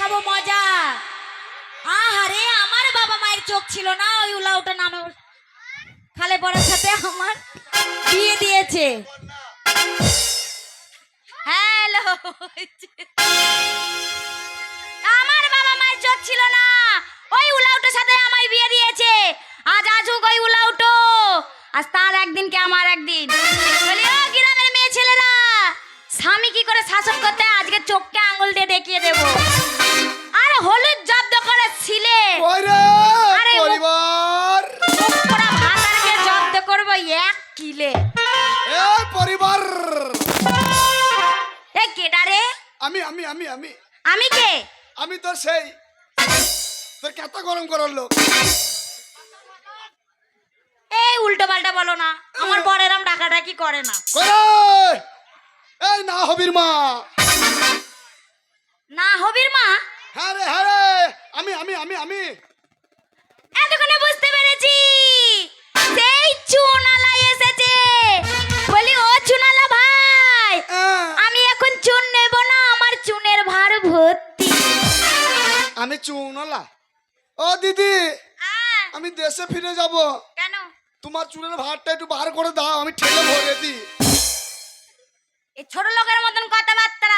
দেখাবো মজা। আহারে আমার বাবা মায়ের চোখ ছিল না ওই উলাউটা নামে খালে পড়ার সাথে আমার বিয়ে দিয়েছে। হ্যালো আমার বাবা মায়ের চোখ ছিল না ওই উলাউটার সাথে আমায় বিয়ে দিয়েছে। আজ আজুক ওই উলাউটো আজ তার একদিন কে আমার একদিন। বলি, ও গ্রামের মেয়ে ছেলেরা স্বামী কি করে শাসন করতে আজকে চোখকে আঙুল দিয়ে দেখিয়ে দেবো। সেই তোর কত গরম করার লোক? এই উল্টো পাল্টা বলো না আমার বরেরাম ডাকাডাকি করে না? করে! এই না হবির মা! না হবির মা? হ্যাঁ রে হ্যাঁ রে! আমি আমি আমি আমি। চুনলা ও দিদি আমি দেশে ফিরে যাব। কেন? তোমার চুলের ভাতটা একটু বার করে দাও আমি ঠেলে ভরে দিই। এই ছোট লোকের মতন কথাবার্তা।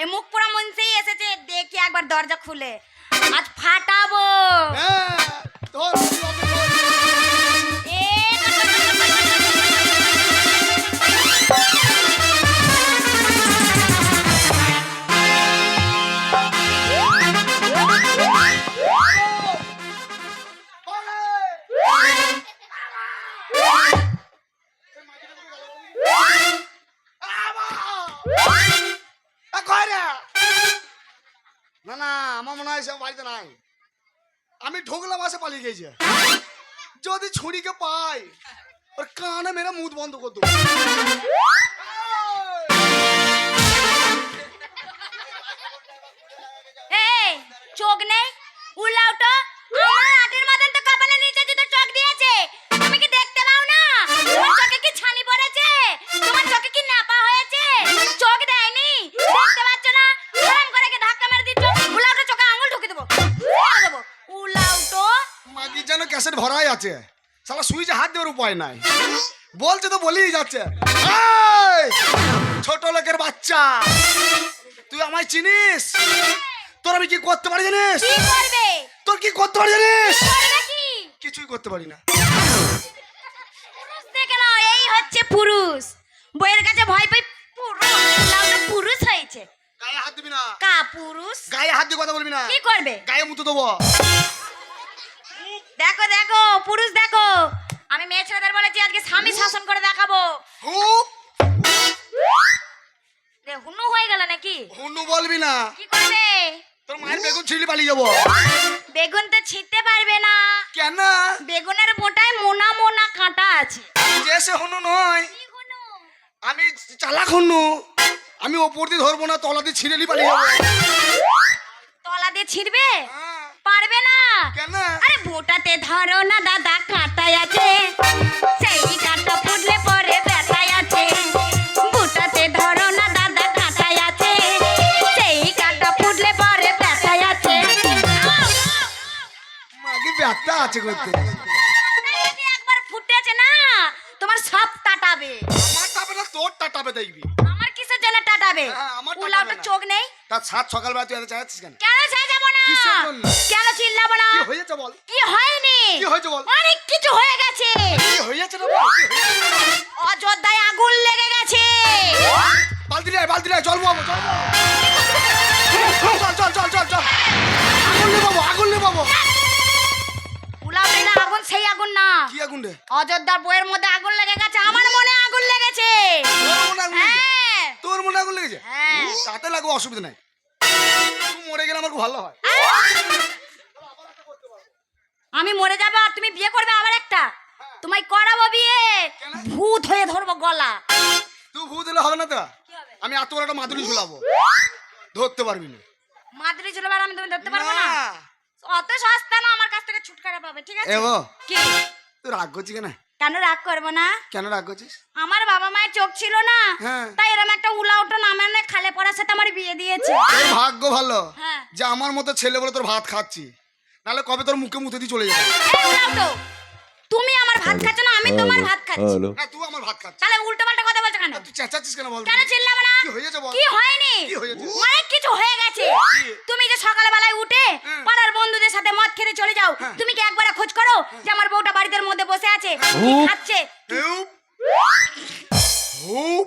এই মুখ পুরা মনসেই এসেছে দেখি একবার দরজা খুলে। আজ ফাটাবো আমি ঢুকলাম আসে পালিয়ে গেছে যদি ছুরিকে পাই ওর কানে মেরে মুখ বন্ধ করতো এই চোখ নেই উলাউটো উলাউটো মাগি যেন ক্যাসেট ভরাই আছে। সালা সুইচে হাত দেওয়ার উপায় নাই। বলছে তো বলেই যাচ্ছে। ছোট লোকের বাচ্চা তুই আমায় চিনিস? তোর আমি কি করতে পারি জানিস? তোর কি করতে পারি জানিস? কিছুই করতে পারি না। এই হচ্ছে পুরুষ। বইয়ের কাছে ভয় পাই পুরুষ হয়েছে। গায়ে হাত দিবি না। কা পুরুষ? গায়ে হাত দিয়ে কথা বলবি না। কি করবে? গায়ে মুতো দেবো। দেখো দেখো পুরুষ দেখো। আমি মেয়ে ছেলেদের বলেছি আজকে স্বামী শাসন করে দেখাবো। হুনু হয়ে গেল নাকি? হুনু বলবি না। কি করবে? তোর মায়ের বেগুন ছিলি পালিয়ে যাব। বেগুন তো ছিঁড়তে পারবে না। কেন? বেগুনের বোটায় মোনা মোনা কাঁটা আছে। যে সে হুন্নু নয় কি হুনু? আমি চালাক হুন্নু আমি ওপর দিয়ে ধরবো না তলা দিয়ে ছিঁড়েলি পালিয়ে যাব। তলা দিয়ে ছিঁড়বে? হ্যাঁ, বোটাতে ধরো না দাদা কাঁটায় আছে। সেই কাঁটা ফুটলে পরে ব্যথায় আছে। বোটাতে ধরো না দাদা কাঁটায় আছে। সেই কাঁটা ফুটলে পরে ব্যথায় আছে। মাকে ব্যথা আছে করতে একবার ফুটেছে না তোমার সব টাটাবে আমার টাপে না তোর টাপে দেখবি। আমার কিসের জন্য টাটাবে হ্যাঁ, আমার টাটাবে উলাউটা চোখ নেই। তার সাত সকালবেলা তুই এত চাইছিস কেন? কেন সাজাবো না? কেন চিল্লাবো না? কি হয়েছে বল? কি হয়েছে বল? অনেক কিছু হয়ে গেছে। কি হয়েছে না বল? অযোধ্যায় আগুন লেগে গেছে। বালতি রে বালতি রে জল বাবু চল চল চল চল চল আগুন নে বাবু আগুন নে বাবু না আগুন সেই আগুন না। কি আগুন রে? অযোধ্যার বইয়ের মধ্যে আগুন লেগে গেছে আমার মনে আগুন লেগেছে। তোর মনে আগুন লেগেছে? হ্যাঁ। তোর মনে আগুন লেগেছে? হ্যাঁ। তাতে লাগবে অসুবিধা নাই। তুমি বিয়ে করবে আবার একটা? তোমায় করাবো বিয়ে। ভূত হয়ে ধরবো গলা। তুই ভূত হলে হবে না তো? কি হবে? আমি এত বড় একটা মাদুরি ঝুলাবো। ধরতে পারবি না। মাদুরি ছিল আমি তুমি ধরতে পারব না। অত সস্তা না আমার কাছ থেকে ছুটকারা পাবে ঠিক আছে? এ গো কি? তুই রাগ করছিস কেন? কেন রাগ করব না? কেন রাগ করছিস? আমার বাবা মায়ের চোখ ছিল না হ্যাঁ। তাই এরকম একটা উলাউটো নামানে খালে পড়ার সাথে আমার বিয়ে দিয়েছে। ভাগ্য ভালো। হ্যাঁ। যে আমার মতো ছেলে বলে তোর ভাত খাচ্ছি। নাহলে কবে তোর মুখে মুতে দিয়ে চলে যাবে? তুমি আমার ভাত খাচ্ছ না আমি তোমার ভাত খাচ্ছি। না তুই আমার ভাত খাচ্ছিস। তাহলে উল্টো পাল্টা কথা বলছো কেন? তুই চেঁচাচ্ছিস কেন বল? কেন চিল্লাবে না? কি হয়েছে বল কি হয়নি? অনেক কিছু হয়ে গেছে। তুমি যে সকালবেলায় উঠে পাড়ার বন্ধুদের সাথে মদ খেতে চলে যাও হ্যাঁ। তুমি কি একবার খোঁজ করো যে আমার বউটা বাড়িতে মধ্যে বসে আছে? কি খাচ্ছে? হুপ। হুপ।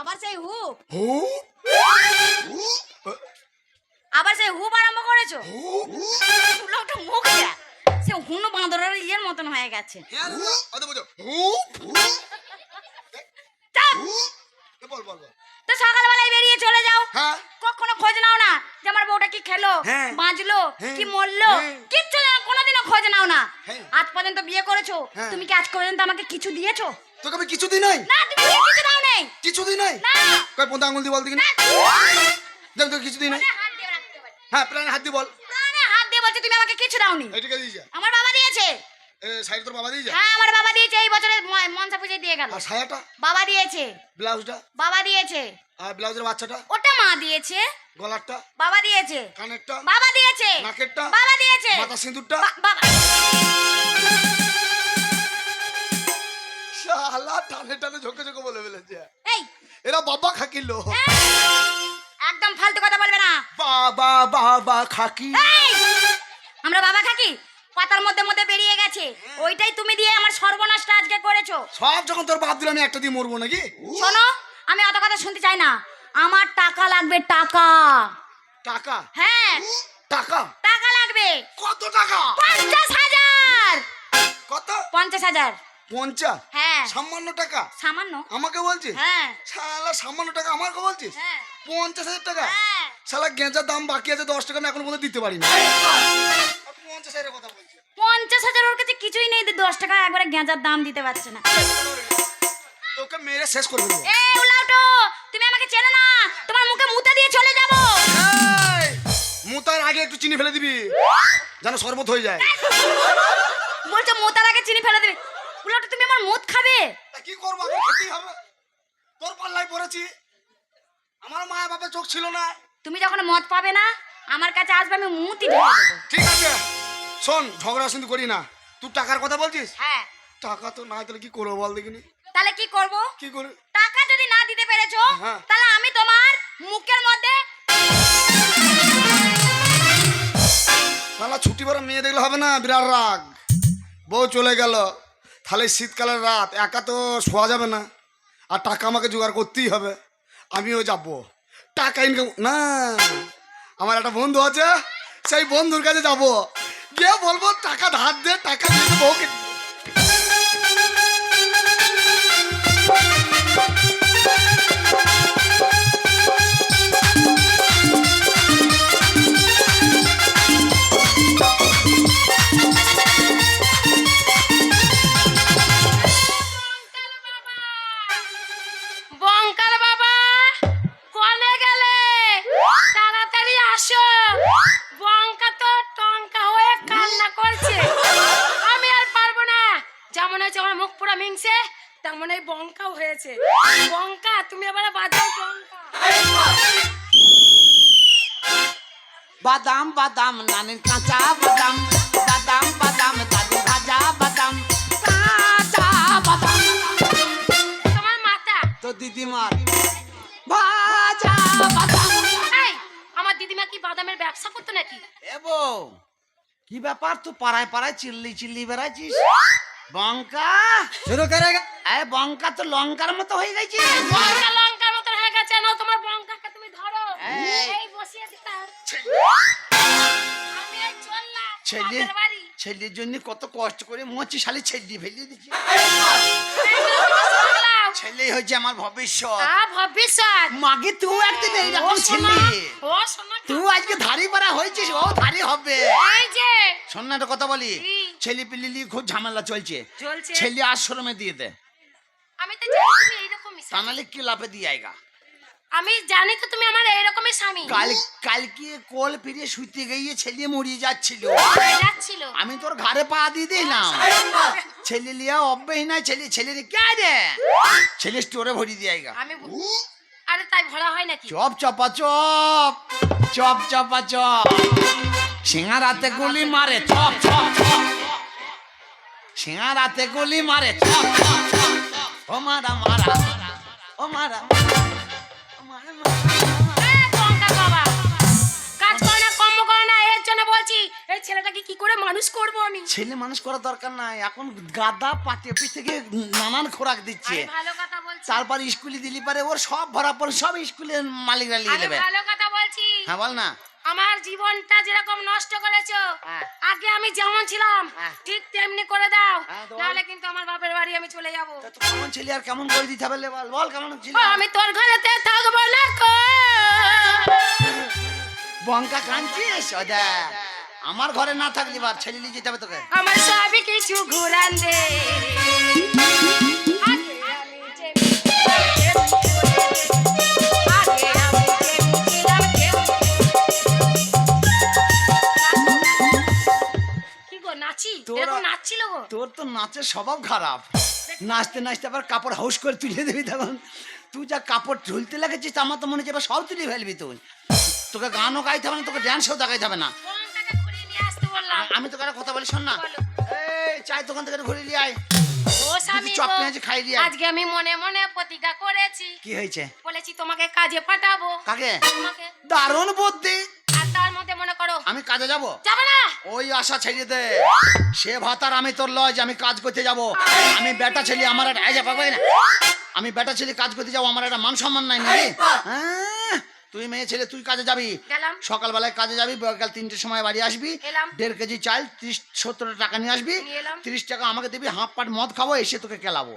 আবার সেই হু হুপ। আবার সেই হুপ আরম্ভ করেছ? লোকটা মুখ দেয়া। সে হুনো বাঁদরের ইয়ের মতন হয়ে গেছে। হ্যাঁ বল তো সকালবেলায় বেরিয়ে চলে যাও। হ্যাঁ। কখনো খোঁজ নাও না যে আমার বউটা কি খেলো হ্যাঁ। বাঁচলো হ্যাঁ। কি মরলো হ্যাঁ। কিচ্ছু না কোনোদিনও খোঁজ নাও না। হ্যাঁ। আজ পর্যন্ত বিয়ে করেছ। হ্যাঁ। তুমি কি আজ পর্যন্ত আমাকে কিছু দিয়েছ? তোকে আমি কিছু দিই নাই? না তুমি কিছু দাও নেই। কিছু দিই নাই? না। পোদা আঙুল বল দিকে না, দেখ তোকে কিছু দিই নাই প্রাণে হাত দিয়ে রাখতে পারি। হ্যাঁ প্রাণে হাত দিয়ে বল। প্রাণে হাত দিয়ে বলছে তুমি আমাকে কিছু দাওনি। এইটাকে দিয়ে যা। আমার বাবা দিয়েছে। সাইড তোর বাবা দিয়ে যা। হ্যাঁ আমার বাবা দিয়েছে এই বছরে মনসা পুজোয় দিয়ে গেল। আর সায়াটা? বাবা দিয়েছে। ব্লাউজটা? বাবা দিয়েছে। আর ব্লাউজের বাচ্চাটা? ওটা মা দিয়েছে। গলারটা? বাবা দিয়েছে। কানেরটা? বাবা দিয়েছে। নাকেরটা? বাবা দিয়েছে। মাথা সিঁদুরটা? বাবা। শালা টানে টানে ঝোঁকে ঝোঁকে বলে ফেলেছে। এই। এরা বাবা খাকিলো একদম ফালতু কথা বলবে না। বাবা বাবা খাকি! আমরা বাবা খাকি? পাতার মধ্যে মধ্যে বেরিয়ে গেছে। ওইটাই তুমি দিয়ে আমার সর্বনাশটা আজকে করেছ। সব যখন তোর বাপ দিলে আমি একটা দিয়ে মরবো নাকি? শোনো আমি অত কথা শুনতে চাই না। আমার টাকা লাগবে টাকা। টাকা? হ্যাঁ। টাকা? টাকা লাগবে। কত টাকা? পঞ্চাশ হাজার। কত? পঞ্চাশ হাজার। পঞ্চাশ? হ্যাঁ। সামান্য টাকা? সামান্য। আমাকে বলছিস? হ্যাঁ। শালা সামান্য টাকা আমাকে বলছিস? হ্যাঁ। পঞ্চাশ হাজার টাকা? হ্যাঁ। শালা গেঁজার দাম বাকি আছে দশ টাকা আমি এখন পর্যন্ত দিতে পারিনি। পঞ্চাশ হাজারের কথা বলছি পঞ্চাশ হাজার ওর কাছে কিছুই নেই দশ টাকা একবারে গেঁজার দাম দিতে পারছে না। তোকে মেরে শেষ করে দেবো। এ উলাউটো তুমি আমাকে চেনো না। তোমার মুখে মুতে দিয়ে চলে যাব। এই, মুতার আগে একটু চিনি ফেলে দিবি। যেন শরবত হয়ে যায়। বলছো মুতার আগে চিনি ফেলে দেবে। উলাউটো তুমি আমার মদ খাবে? তা কি করব? এখন খেতেই হবে। তোর পাল্লায় পড়েছি। আমার মা বাবা চোখ ছিল না। তুমি যখন মদ পাবে না আমার কাছে আসবে আমি মুতি ঢেলে দেবো। ঠিক আছে। শোন ঝগড়া কিন্তু করি না। তুই টাকার কথা বলছিস? হ্যাঁ। টাকা তো না তাহলে কি করব বল দেখিনি? তাহলে কি করব? কি করে? টাকা যদি না দিতে পেরেছ হ্যাঁ। তাহলে আমি তোমার মুখের মধ্যে তাহলে ছুটি বড় মেয়ে দেখলে হবে না বিরাট রাগ। বউ চলে গেল। তাহলে শীতকালের রাত একা তো শোয়া যাবে না। আর টাকা আমাকে জোগাড় করতেই হবে। আমিও যাব। টাকা ইনকাম না, আমার একটা বন্ধু আছে, সেই বন্ধুর কাছে যাব। গিয়ে বলব, টাকা ধার দে, টাকা দিয়ে বউকে বাদাম বাদাম নানের কাঁচা বাদাম। বাদাম বাদাম দাদু ভাজা বাদাম। কাঁচা বাদাম। তোমার মাথা। তো দিদিমার। ভাজা বাদাম। এই আমার দিদিমা কি বাদামের ব্যবসা করতো নাকি? এবো কি ব্যাপার? তুই পাড়ায় পাড়ায় চিল্লি চিল্লি বেড়াচ্ছিস বঙ্কা? শুরু করে এই বঙ্কা তো লঙ্কার মতো হয়ে গেছে বঙ্কা ছেলে ছেলের জন্য কত কষ্ট করে মোচি শালি ছেলে ফেলে দিচ্ছি। ছেলে হচ্ছে আমার ভবিষ্যৎ। ভবিষ্যৎ। মাগে তুই একদিন এইরকম ছেলে। তুই আজকে ধারি পাড়া হয়েছিস ও ধারি হবে। শোন না কথা বলি? ছেলে পিলিলি খুব ঝামেলা চলছে। ছেলে আশ্রমে দিয়ে দে। আমি তো জানি তুমি এইরকমই তা নাহলে কি লাভে দিয়ে আয়গা আমি জানি তো তুমি আমার এইরকমই স্বামী। কাল কালকে কোল ফিরে শুইতে গিয়ে ছেলে মরিয়ে যাচ্ছিল। যাচ্ছিল। আমি তোর ঘরে পা দিয়ে দিলাম। ছেলে লিয়া অব্যহী নাই ছেলে ছেলে কে রে? ছেলে স্টোরে ভরি দিয়ে গা আমি আরে তাই ভরা হয় নাকি? চপ চপা চপ চপ চপা চপ। সিঙ্গারাতে গুলি মারে চপ চপ চপ। রাতে গুলি মারে চপ চপ চপ ও মারা মারা ও মারা। ছেলেটাকে কি করে মানুষ করব আমি? ছেলে মানুষ করার দরকার নাই এখন গাদা পাটি অফিস থেকে নানান খোরাক দিচ্ছে। ভালো কথা বলছি। তারপর স্কুলে দিলি পারে ওর সব ভরা পরে সব স্কুলের মালিকরা নিয়ে নেবে ভালো কথা বলছি। হ্যাঁ বল না। আমার জীবনটা যেরকম নষ্ট করেছ হ্যাঁ। আগে আমি যেমন ছিলাম হ্যাঁ। ঠিক তেমনি করে দাও। হ্যাঁ। নাহলে কিন্তু আমার বাপের বাড়ি আমি চলে যাব। কেমন ছেলে আর কেমন করে দিতে হবে বল বল কেমন ছিল? আমি তোর ঘরেতে থাকব না কো। বঙ্কা কাঁদছিস? ওদা আমার ঘরে না থাকলি বার ছেলে নিয়ে যেতে হবে তোকে। আমার সবই কিছু ঘুরান দে। তোরা- এরকম নাচছিল গো। তোর তো নাচের স্বভাব খারাপ। নাচতে নাচতে আবার কাপড় হাউস করে তুলে দিবি তখন। তুই যা কাপড় ঝুলতে লাগেছিস আমার তো মনে হচ্ছে এবার সব তুলে ফেলবি তুই। তোকে গানও গাইতে হবে না তোকে ড্যান্সও দেখাইতে হবে না। আমি তোকে একটা কথা বলি শোন না। এই চাই দোকান থেকে ঘুরে নিয়ে আয়। স্বামী চপ পেঁয়াজি খাই দিয়ে আজকে আমি মনে মনে প্রতিজ্ঞা করেছি। কি হয়েছে? বলেছি তোমাকে কাজে পাঠাবো। কাকে? তোমাকে দারুণ বুদ্ধি। আর তার মধ্যে মনে করো আমি কাজে যাব? যাবে না। ওই আশা ছেড়ে দে। সে ভাতার আমি তোর লজ আমি কাজ করতে যাব। আমি বেটা ছেলে আমার একটা যে বাবা, এই না। আমি বেটা ছেলে কাজ করতে যাব আমার একটা মান সম্মান নাই নাকি? হ্যাঁ? তুই মেয়ে ছেলে তুই কাজে যাবি? সকালবেলায় কাজে যাবি বিকাল তিনটের সময় বাড়ি আসবি। দেড় কেজি চাল ত্রিশ সত্তর টাকা নিয়ে আসবি। তিরিশ টাকা আমাকে দিবি হাফ পাট মদ খাব এসে তোকে কেলাবো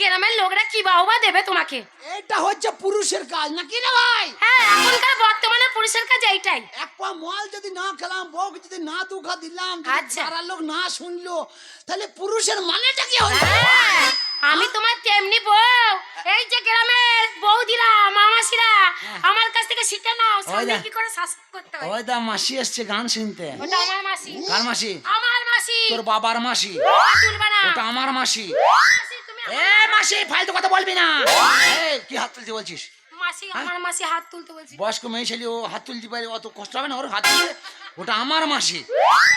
গ্রামের লোকরা কি বাহবা দেবে তোমাকে? এটা হচ্ছে পুরুষের কাজ নাকি রে ভাই? হ্যাঁ এখনকার বর্তমানে পুরুষের কাজ এইটাই। এক পা মাল যদি না খেলাম বউ যদি না দুখা দিলাম আচ্ছা। লোক না শুনলো তাহলে পুরুষের মানেটা কি হলো? হ্যাঁ, আমি তোমার তেমনি বউ। এই যে গ্রামের বৌদিরা মামাসিরা আমার কাছ থেকে শিখে নাও দেখ। কি করে শাসন করতে হয়। ওই দা মাসি এসছে গান শুনতে। ওটা আমার মাসি। কার মাসি? আমার মাসি। তোর বাবার মাসি। তুলবে না। ওটা আমার মাসি। এ মাসি। ফালতু কথা বলবি না। এই, কি হাত তুলতে বলছিস? মাসি আমার মাসি হাত তুলতে বলছি। বয়স্ক মেয়ে ছেলে ও হাত তুলতে পারে অত কষ্ট হবে না ওর হাত তুলতে। ওটা আমার মাসি।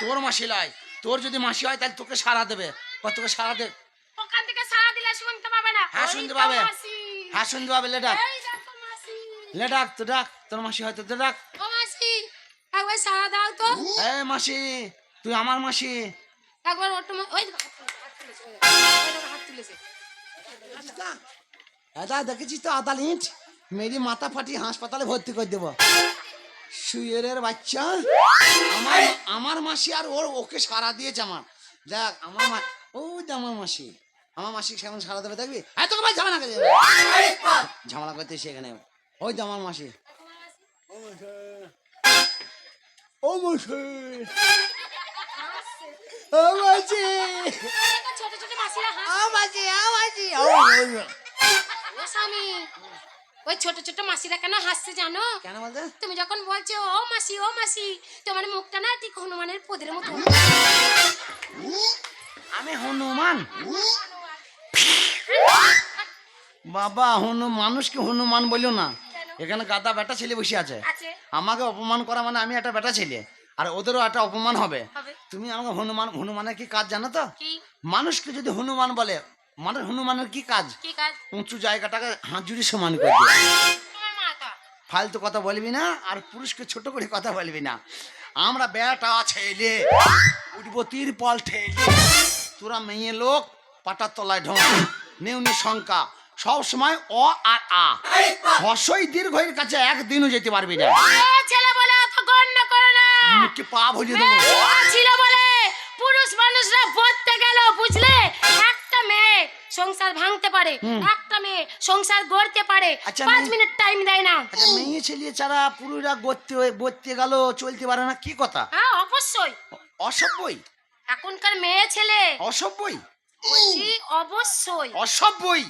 তোর মাসি লাই। তোর যদি মাসি হয় তাহলে তোকে সারা দেবে। বা তোকে সারা দে ওখান থেকে সারা দিলে শুনতে পাবে না। হ্যাঁ, শুনতে পাবে। হ্যাঁ শুনতে পাবে লে ডাক। লে ডাক তো ডাক। তোর মাসি হয়তো তো ডাক। ও মাসি একবার সারা দাও তো। এ মাসি তুই আমার মাসি। একবার ওর ওই হাত তুলেছে, দাদা দেখেছিস তো আদাল ইট মেরি মাথা ফাটিয়ে হাসপাতালে ভর্তি করে দেবো। শুয়ের বাচ্চা। আমার আমার মাসি আর ওর ওকে সারা দিয়েছে আমার। দেখ আমার মা ও আমার মাসি। আমার মাসি সেমন সারা দেবে দেখবি? হ্যাঁ তোকে ভাই ঝামেলা করে ঝামেলা করতে সেখানে ওই তো আমার মাসি। ও মাসি। ও মাসি। ছোট ছোট মাসিরা হাত ও মাসি। ও মাসি। ও ও স্বামী ওই ছোট ছোট মাসিরা কেন হাসছে জানো? কেন বলতে? তুমি যখন বলছো ও মাসি ও মাসি তোমার মুখটা না ঠিক হনুমানের পদের মতো। আমি হনুমান। বাবা হনু মানুষকে হনুমান বলিও না। এখানে গাদা বেটা ছেলে বসে আছে। আমাকে অপমান করা মানে আমি একটা বেটা ছেলে। আর ওদেরও একটা অপমান হবে। তুমি আমাকে হনুমান হনুমানের কি কাজ জানো তো? মানুষকে যদি হনুমান বলে মানে হনুমানের কি কাজ? উঁচু জায়গাটাকে হাঁজুরি সমান করে ফালতু কথা বলবি না আর পুরুষকে ছোট করে কথা বলবি না। আমরা বেটা ছেলে উঠবো তীর পল ঠেলে। তোরা মেয়ে লোক পাটার তলায় ঢোক নেউনি সংখ্যা সব সময় অ আর আ। হসই দীর্ঘের কাছে একদিনও যেতে পারবি না। ছেলে বলে অত গণ্য করো না। মুখে পা ভরিয়ে দেবো? ছিল বলে পুরুষ মানুষরা পড়তে গেল বুঝলে? একটা মেয়ে সংসার ভাঙতে পারে একটা মেয়ে সংসার গড়তে পারে আচ্ছা, পাঁচ মিনিট টাইম দেয় না। আচ্ছা মেয়ে ছেলে ছাড়া পুরুষরা গড়তে গড়তে গেল চলতে পারে না কি কথা? হ্যাঁ অবশ্যই। অসভ্যই। এখনকার মেয়ে ছেলে। অসভ্যই। অবশ্যই। অসভ্যই।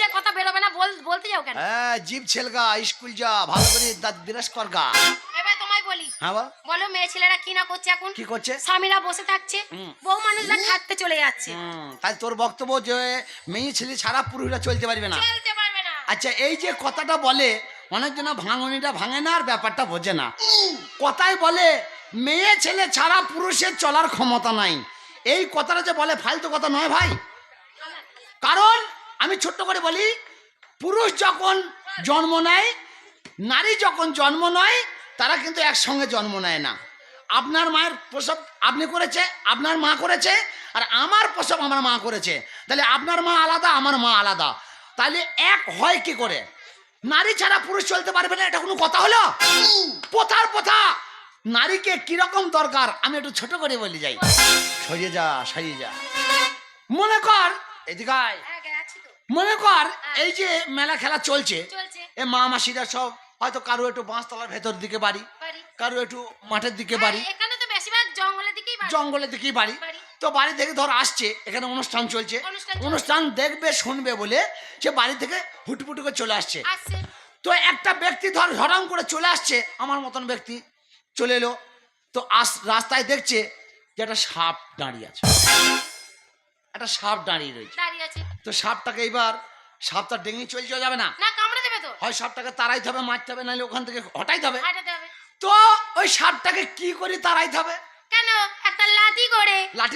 যে কথা বেরোবে না বল বলতে যাও কেন? হ্যাঁ জিপ ছেলগা স্কুল যা ভালো করে দাঁত বিরাজ করগা এবার তোমায় বলি। হ্যাঁ বল। বলো মেয়ে ছেলেরা কি না করছে এখন? কি করছে? স্বামীরা বসে থাকছে। বউ মানুষরা খাটতে চলে যাচ্ছে। তাই তোর বক্তব্য যে মেয়ে ছেলে ছাড়া পুরুষরা চলতে পারবে না। চলতে পারবে না। আচ্ছা এই যে কথাটা বলে অনেকজন ভাঙনিটা ভাঙে না আর ব্যাপারটা বোঝে না। কথায় বলে মেয়ে ছেলে ছাড়া পুরুষের চলার ক্ষমতা নাই। এই কথাটা যে বলে ফালতু কথা নয় ভাই। কারণ আমি ছোট্ট করে বলি, পুরুষ যখন জন্ম নেয়, নারী যখন জন্ম নয়, তারা কিন্তু একসঙ্গে জন্ম নেয় না। আপনার মায়ের প্রসব আপনি করেছে, আপনার মা করেছে, আর আমার প্রসব আমার মা করেছে। তাহলে আপনার মা আলাদা, আমার মা আলাদা। তাহলে এক হয় কি করে? নারী ছাড়া পুরুষ চলতে পারবে না, এটা কোনো কথা হলো? পোথার পোথা। নারীকে কীরকম দরকার? আমি একটু ছোট করে বলি যাই। সরিয়ে যা সরিয়ে যা। মনে কর, এদিকে আয়। গেছি তো। মনে কর এই যে মেলা খেলা চলছে এ মা মাসিরা সব হয়তো কারও একটু বাঁশতলার ভেতর দিকে বাড়ি কারও একটু মাঠের দিকে বাড়ি। হ্যাঁ, এখানে তো বেশিরভাগ জঙ্গলের দিকেই বাড়ি। জঙ্গলের দিকেই বাড়ি। তো বাড়ি থেকে ধর আসছে এখানে অনুষ্ঠান চলছে। অনুষ্ঠান দেখবে শুনবে বলে সে বাড়ি থেকে হুটপুট করে চলে আসছে। তো একটা ব্যক্তি ধর ঝড়াম করে চলে আসছে আমার মতন ব্যক্তি চলে এলো। তো আস রাস্তায় দেখছে যে একটা সাপ দাঁড়িয়ে আছে। একটা সাপ দাঁড়িয়ে রয়েছে। তো সাপটাকে এবার সাপটা ডেঙ্গি চলে যাওয়া যাবে না? না কামড়ে দেবে তো। হয় সাপটাকে তাড়াইতে হবে মারতে হবে নাহলে ওখান থেকে হটাইতে হবে। তো ওই সাপটাকে কি করে তাড়াইতে হবে? কেন? একটা লাঠি করে। লাঠি